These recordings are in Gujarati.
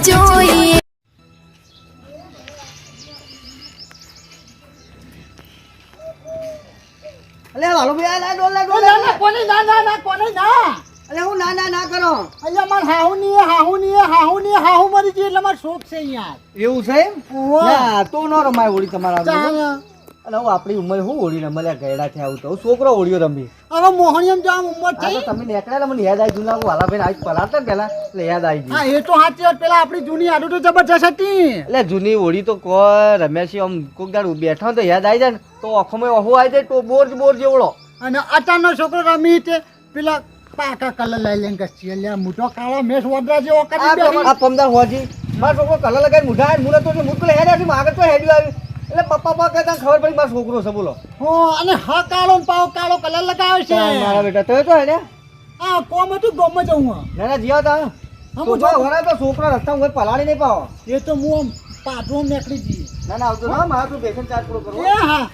જોઈએ. અલે ભાઈ આ ડોલ ડોલ ના. ના કોને ના ના ના કોને ના? અલે હું ના ના ના કરો. અહીંયા માર હાહુ ની હાહુ ની હાહુ ની હાહુ મરી ગઈ એટલે માર શોખ છે યાર. એવું છે એમ. તો ન રમાય હોળી તમારા આગળ. ચાલ. હું આપણી ઉંમર હું ઓળી રમલ્યા ગયડા થયા આવું તો. છોકરો હોળીઓ રમી હવે મોહનિયમ જામ ઉંમર તો તમે નીકળ્યા મને યાદ આવી જૂના વાલા ભાઈ આજ પલાતા પેલા એટલે યાદ આવી ગયું. હા એ તો સાચી વાત. પેલા આપણી જૂની આડું તો જબરજસ્ત હતી. એટલે જૂની ઓળી તો કો રમ્યા છે આમ કોક દાડ બેઠા તો યાદ આવી જાય ને તો આંખોમાં ઓહો આવી જાય તો બોર બોર જેવડો. અને અચાનક છોકરો રમી તે પેલા પાકા કલર લઈ લઈને એટલે આ મોટો કાળો મેસ વડરા જેવો કરી આ પમદાર હોજી મારો છોકરો કલર લગાવીને મુઢા આવે તો મુટ પેલા હેડ્યા છે આગળ તો હેડ્યું આવી એટલે પપ્પા પપ્પા કહેતા ખબર પડી મારો છોકરો છે બોલો. હો અને હા કાળો પાવ કાળો કલર લગાવે છે. મારા બેટા તો તો હે આ કોમ હતું ગોમ જ હું ના ના જીવા તા હું જો- ઘરે તો છોકરો રસ્તા હું પલાળી નહીં પાવ. એ તો હું આમ પાટલું નીકળી જઈએ ના ના આવતો ના મારે તું બેસન ચાર્જ પૂરો કરો. એ હા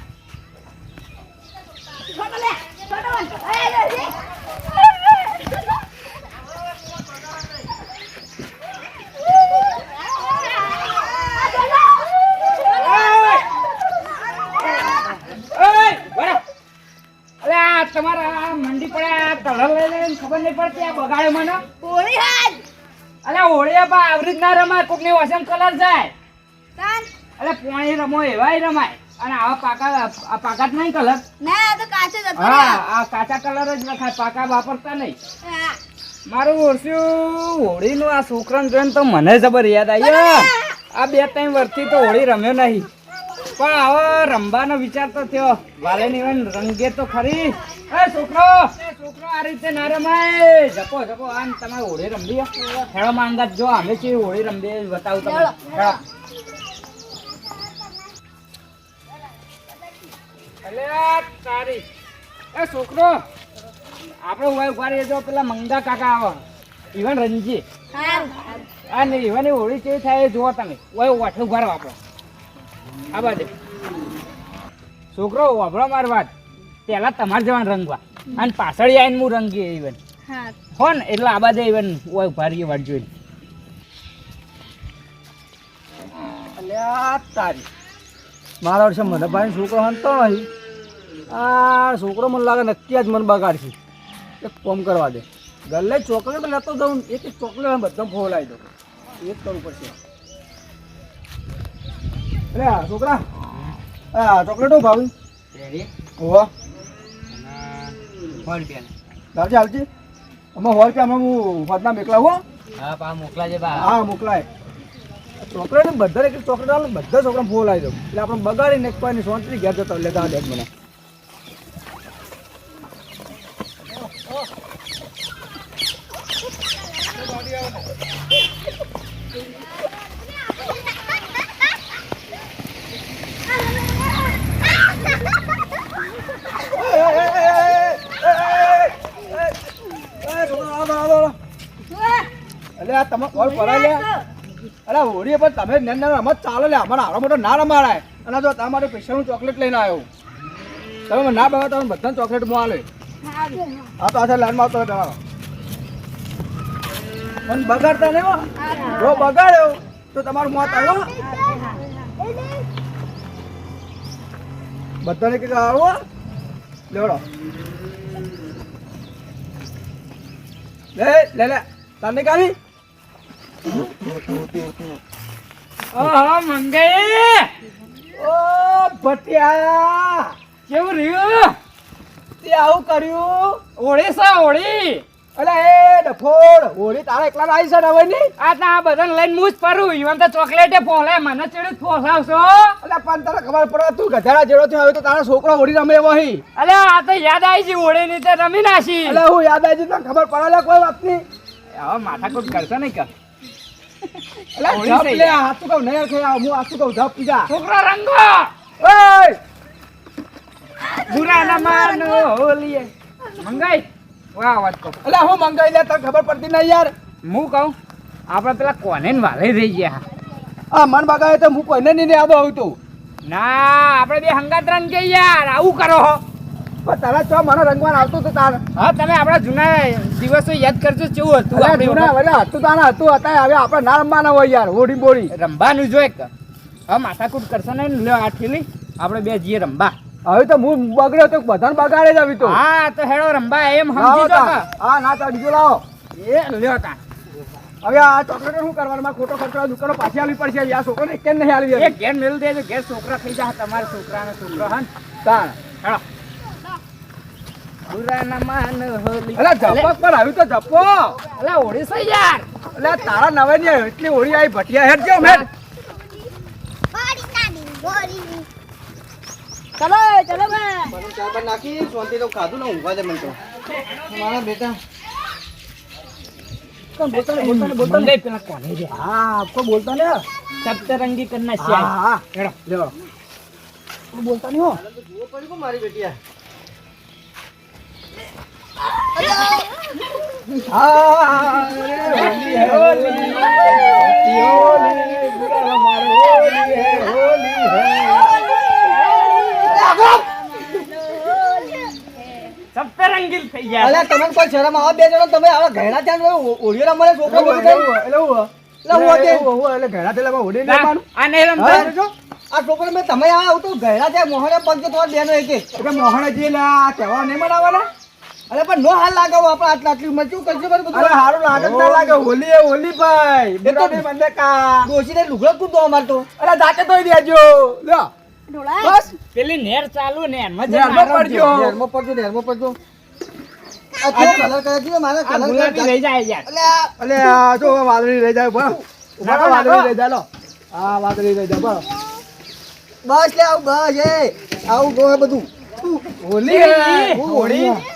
અલે આ તમારા મંડી પડે કલર લઈ લઈને ખબર નહીં પડતી આ બગાડે મને. અલે હોળીએ બા આવી રીતના રમાય કોકની વસમ કલર જાય. અલે પોણી રમો એવાય રમાય. અને આવા પાકા આ પાકા જ નહીં કલર? હા આ કાચા કલર જ નખાય પાકા વાપરતા નહીં. મારું ઓળખ્યું હોળીનું આ છોકરાને જોઈને તો મને જબર યાદ આવી આ બે ત્રણ વર્ષથી તો હોળી રમ્યો નહીં. પણ હવે રમવાનો વિચાર તો થયો. વાલે ની રંગે તો ખરી. એ છોકરો છોકરો આ રીતે ના રમાય. જપો જપો આમ તમારે હોળી રમવી ખેડો માંગા જો અમે છે હોળી રમવી બતાવું તમે અલ્યા તારી. એ છોકરો આપણે ઊભા ઊભા રહીએ જો પેલા મંગા કાકા આવે. ઈવન રંજી. હા. નહીં ઈવન હોળી કેવી થાય જુઓ તમે. ઓય ઓઠે ઊભા રહો આપણે. છોકરો વાપરો મારી વાત. પહેલા તમારે જવાનું રંગવા. અને પાછળ આવીને હું રંગી ઈવન હો. ને એટલે આ બાજુ ઈવન ઓય ઊભા રહીએ વાટ જોઈને. અલ્યા તારી. મારા વર્ષે મને ભાઈ છોકરો હંતો નહીં. આ છોકરો મને લાગે નક્કી જ મને બગાડશે એક કોમ કરવા દે. ગલ્લે ચોકલેટ લેતો દઉં એક એક ચોકલેટ બધા ફોલાવી દઉં. એ જ કરવું પડશે. અરે આ છોકરા આ ચોકલેટો ભાવી ઓહો દાવજી હાલજી. અમે સો રૂપિયા અમે હું ફાદના મેકલા હો. હા પા મોકલા છે બા. હા મોકલાય. ચોકલેટ બધા એક ચોકલેટ આવે બધા છોકરા ફોલ આવી દઉં. એટલે આપણે બગાડીને એક પાણી સોંતરી ઘેર જતા લેતા દે મને. અલે આ તમે હોળી પણ તમે રમત ચાલો લે. અમારા આરો મોટો ના રમાડાય. અને જો તમારે પૈસાનું ચોકલેટ લઈને આવ્યો. તમે ના બગાડો તમે બધાને ચોકલેટ મો આલે. હા, તો આછા લાઈનમાં આવતો રહે તમારો. મને બગાડતા હો. જો બગાડ્યો, તો તમારું મોત આવ્યો બધાને કે આવો લેવડો. લે લે લે. તને કાઢી? ઓહો મંગાઈ ઓ ભટિયા! કેવું રહ્યું? તે આવું કર્યું? છે હોળી! અલે એ ડફોડ હોળી તારા એકલા આવી છે હવે ની આ તો બધાને લઈને હું જ ફરું. ઈવન તો ચોકલેટે ફોલે મને ચેડી ફોસાવશો? એટલે પણ તને ખબર પડે તું ગધાડા જેડો થયો હવે તો તારો છોકરો હોળી રમે એવો હી. અલે આ તો યાદ આવી છે હોળી ની તે રમી નાશી અલે હું યાદ આવી તને ખબર પડે કોઈ વાત નહીં હવે માથાકૂટ કરશે નહીં કર છોકરો રંગો! બુરા ના માનો હોલીએ મંગાઈ? વાહ વાત કહું. અલે હું મંગાઈ લે તને ખબર પડતી નહીં યાર. હું કહું? આપણે પેલા કોને વાલે રહી ગયા? આ મન બગાડે તો હું કોઈને નહીં યાદ આવું તું ના આપણે બે હંગાત રંગ કે યાર. આવું કરો હો. તારા ચો મને રંગવાન આવતું હતું તાર. હા તમે આપણા જૂના દિવસો યાદ કરજો કેવું હતું જૂના. હતું તારા હતું હતા હવે આપણે ના રમવાના હોય યાર હોડી બોડી રંબાનું જો એક. હવે માથાકૂટ કરશો ને લ્યો આ ઠેલી આપણે બે જઈએ રમવા. હવે તો હું બગડ્યો તો બધાને બગાડે જ આવી તો. હા તો હેડો રમવા એમ સમજી જો હા ના તો બીજો લાવો. એ લ્યો તા. હવે આ ચોકલેટ શું કરવાનું? ખોટો ખર્ચો દુકાનો પાછી આવી પડશે. આ છોકરાને કેમ નહીં આવી ઘેર મેળ દેજો ઘેર છોકરા થઈ જાય તમારા છોકરા ને છોકરો હા તાર હેડો. બુરા ના માન હોલી. અલા ઝપક પર આવ્યું તો ઝપકો અલા ઓડિશા યાર એટલે તારા નવે ની એટલી હોળી આવી ભટિયા હેડ જો મેં. ચલો ચલો ભાઈ. મને ચાર બાર નાખી શાંતિ તો ખાધું ને ઊંઘવા દે મને તો. મારા બેટા. કોણ બોલતા ને બોલતા ને બોલતા ને પેલા કોને રે? હા આપકો બોલતા ને સપ્તરંગી કરના હા હા. હેડો લ્યો. બોલતા નહીં હો? જુઓ પડી કો મારી બેટિયા તમને કોઈ શરમ આવે? બે જણો તમે આવા ઘેડા ત્યાં ઓળિયો રમવાને છોકરો એટલે હું આ નહીં રમતા હા? જો આ છોકરો મેં તમે આવા તો ઘેડા ત્યાં મોહણે પગ તો બેનો એક એટલે મોહણજી તહેવાર નહીં મનાવવાના અરે પણ નો હાલ લાગાવો આપણે આટલા આટલી ઉંમર શું કરશું? બધું બધું હારું લાગે ના લાગે હોલી એ હોલી ભાઈ. એ તો- બુરા કા. ડોશીને લુગડો કૂદો અમાર તો અરે જાતે ધોઈ દેજો. લ્યો. બસ. પેલી નેર ચાલુ ને એમાં જ પડજો. જો. નેરમાં પડજો નેરમાં પડજો. કલર કર્યો છે? મારે કલર ગુલાબી જાય યાર. અલ્યા. અલે જો વાદળી રહી જાય બસ. ઊભા વાદળી. રહી. જાય લો. હા વાદળી રહી જાય બસ. બસ લે આવું બસ એ. આવું ગોહે બધું. હોલી. હોળી.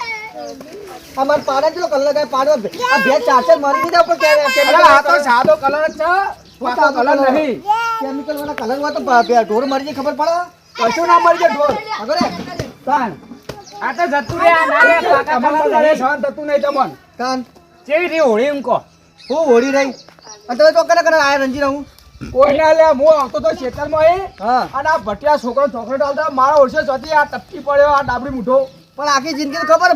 અમાર પાડે કેટલો કલર લગાય? પાડો આ બે ચાર ચાર મરી દીધા પણ કે અરે આ તો સાદો કલર છે. પાકો કલર નહીં. કેમિકલ વાળા કલરમાં તો બે ઢોર મરી જાય ખબર પડે? કશું ના મરી જાય ઢોર. અગરે કાન. આ તો જતું રે આ ના રે કાકા કલર રે નહીં. સહન થતું નહીં તમન. કાન. જેવી રે હોળી એમ કહો? હું હોળી રહી. અને તમે તો કરે કરે આ રંજી રહું કોઈને લે હું આવતો તો ખેતરમાં એ હા. અને આ ભટિયા છોકરો છોકરો ડાલતા મારા ઓળશે જતી આ ટપકી પડ્યો આ ડાબડી મૂઠો. પણ આખી જિંદગી ખબર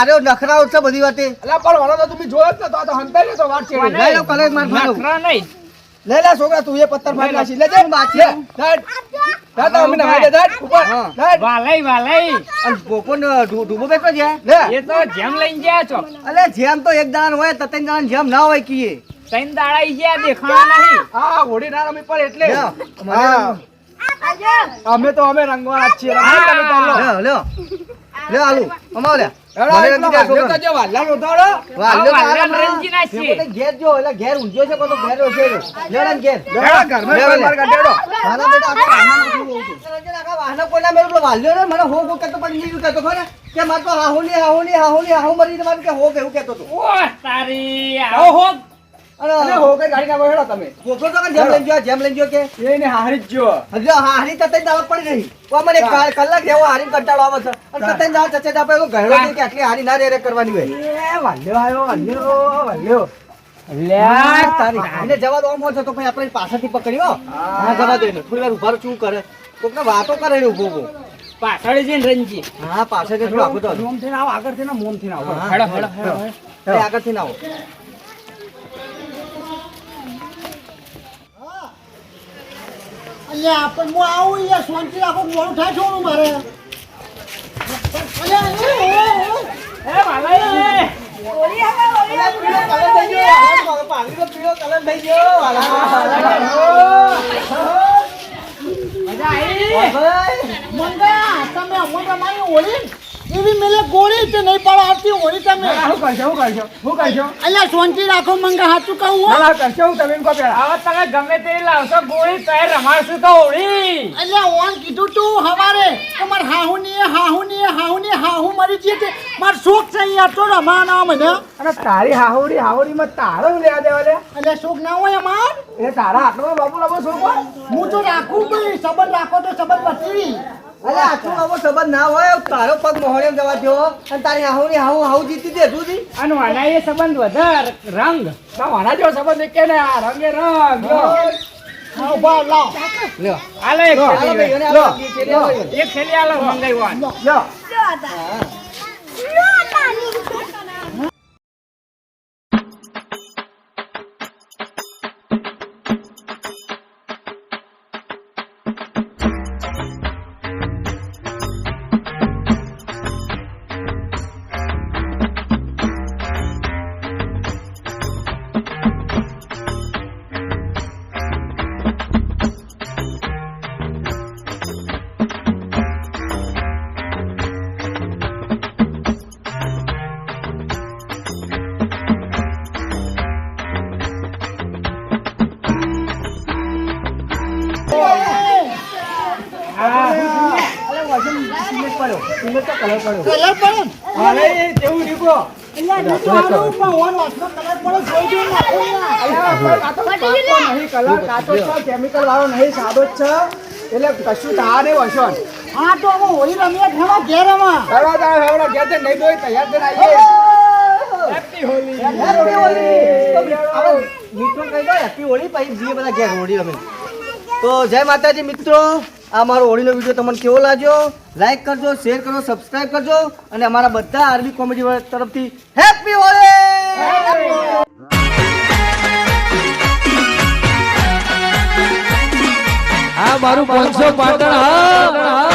અરે નખરા છે બધી વાતે. એટલે પણ વાળો તો તમે જોયો જ ને તો હંતાઈ નતો વાત છે. લઈ લો કલર માર ભાઈ નખરા નહીં. લે લે છોકરા તું એ પથ્થર ફાડી નાખી. લે હેડ હેડ તો અમે નહાઈ દે હેડ ઉપર વાલાઈ વાલાઈ. અને બોપો ને ડૂબો બેઠો છે? લે. એ તો જેમ લઈને ગયા છો. અલે જેમ તો એક દાણા હોય તો ત્રણ દાણા જેમ ના હોય કીએ. ત્રણ દાડા ઈ ગયા દેખાણા નહીં. હા હોડી ના રમી પણ એટલે. લ્યો, અમે તો અમે રંગવાના છીએ. લ્યો લ્યો. લ્યો આલુ અમાવ લે. તો નો તો ને લ્યો. માર તો. વાલ્યો ને મને હો હો કહેતો પણ નહીં કહેતો ખરે કે મારે તો હાહુલી હાહુલી હાહુલી હાહુ મરી તમારે કે હો કે હું કેતો ઓ તારી હો. અને અને ગાડી નાખો હેડો તમે. ગોખો તો જેમ લઈ ગયો જેમ લઈ ગયો કે? એને હારી જ જો. હજુ હારી તતે દાવત પડી રહી. ઓ મને કલાક જેવો હારી કંટાળો આવે છે. અને તતે દાવ ચચે દાવ પેલો ગહેડો કે આટલી હારી ના રે રે કરવાની હોય. એ વાલ્યો આયો વાલ્યો વાલ્યો. લ્યા તારી એને જવા દો આમ તો પછી આપણે પાછળથી પકડ્યો હા. જવા દે ને થોડી વાર ઊભા શું કરે? કોકને વાતો કરે ને ઊભો ઊભો પાછળ જઈને રંજી હા પાછળ થોડું આગળ તો. મોમ થઈને આવો આગળ થઈને મોમ થઈને આવો. હેડો હેડો હેડો હવે આગળથી ના આવો. અલ્યા પણ હું આવું અહીંયા શાંતિ રાખો મોડું થાય છોડું મારે. મંગા તમે અમારી હોળી એવી મેલે ગોળી તે નહીં પાડો આરતી હોરી તમે. શું કરશો શું કરશો શું કરશો અલ્યા શાંતિ રાખો મંગા હાચું કહું હું. ના કરશો હું તમે કો પેલા હવે તમે ગમે તે લાવશો ગોળી તય રમાડશું તો હોળી. અલ્યા ઓન કીધું તું હવારે કે માર હાહુની હાહુ ની હાહુ મરી જઈએ તે માર શોખ છે અહીંયા તો રમાના મને અને તારી હાહુડી હાહુડીમાં તારો હું લેવા દેવા લે અલ્યા શોખ ના હોય અમાર? એ તારા આટલો બાબુ લાવો શોખ હું તો રાખું ભાઈ સંબંધ રાખો તો સંબંધ બચી. અલે આટલું આવો સંબંધ ના હોય? તારો પગ મોહણે જવા દો અને તારી આહુ ની આહુ આહુ જીતી દે તું જી અને વાના એ સંબંધ વધાર રંગ. ના મારા જેવો સંબંધ કે ને? આ રંગે રંગ. એક ખેલી થેલી ભાઈ, અને લો, આપણે બે થેલી લો. લઈ. એક થેલી હાલો મંગાવ્યો પણ તો નહીં કલર કાચો જ છે કેમિકલ વાળો નહીં સાદો જ છે. એટલે કશું થા નહીં વસન હા તો હોળી રમીએ ઘણા ઘેર રમા તારે ઘેર જઈને નહીં ધોઈ તૈયાર થઈને આવીએ. હેપી હોલી હેપી તો મિત્રો કહી દો હેપી હોળી પછી જીએ બધા ઘેર હોળી રમે તો જય માતાજી મિત્રો. આ મારો હોળીનો વીડિયો તમને કેવો લાગ્યો? લાઈક કરજો શેર કરજો સબસ્ક્રાઇબ કરજો અને અમારા બધા આરબી કોમેડી તરફથી હેપી હોળી આ મારું પાંચસો પાટણ હા